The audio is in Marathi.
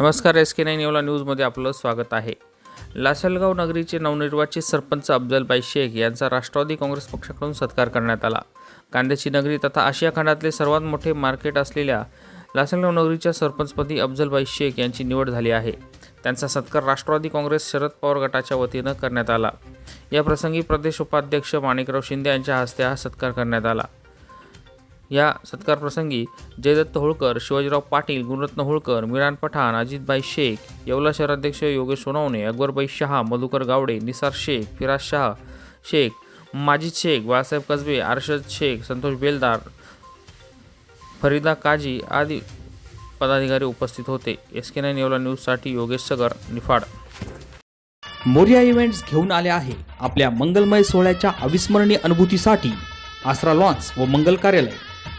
नमस्कार एस के नाईन येवला न्यूजमध्ये आपलं स्वागत आहे. लासलगाव नगरीचे नवनिर्वाचित सरपंच अफजलबाई शेख यांचा राष्ट्रवादी काँग्रेस पक्षाकडून सत्कार करण्यात आला. कांद्याची नगरी तथा आशिया खंडातले सर्वात मोठे मार्केट असलेल्या लासलगाव नगरीच्या सरपंचपदी अफजलबाई शेख यांची निवड झाली आहे. त्यांचा सत्कार राष्ट्रवादी काँग्रेस शरद पवार गटाच्या वतीनं करण्यात आला. या प्रसंगी प्रदेश उपाध्यक्ष माणिकराव शिंदे यांच्या हस्ते हा सत्कार करण्यात आला. या सत्कारप्रसंगी जयदत्त होळकर शिवाजीराव पाटील गुणरत्न होळकर मिरान पठाण अजितभाई शेख येवला शहराध्यक्ष योगेश सोनवणे अकबरबाई शहा मधुकर गावडे निसार शेख फिराज शाह शेख माजिद शेख बाळासाहेब कसबे अर्शद शेख संतोष बेलदार फरीदा काजी आदी पदाधिकारी उपस्थित होते. एस के नाईन येवला न्यूजसाठी योगेश सगर निफाड. मोर्या इव्हेंट्स घेऊन आले आहे आपल्या मंगलमय सोहळ्याच्या अविस्मरणीय अनुभूतीसाठी आसरा लॉन्स व मंगल कार्यालय.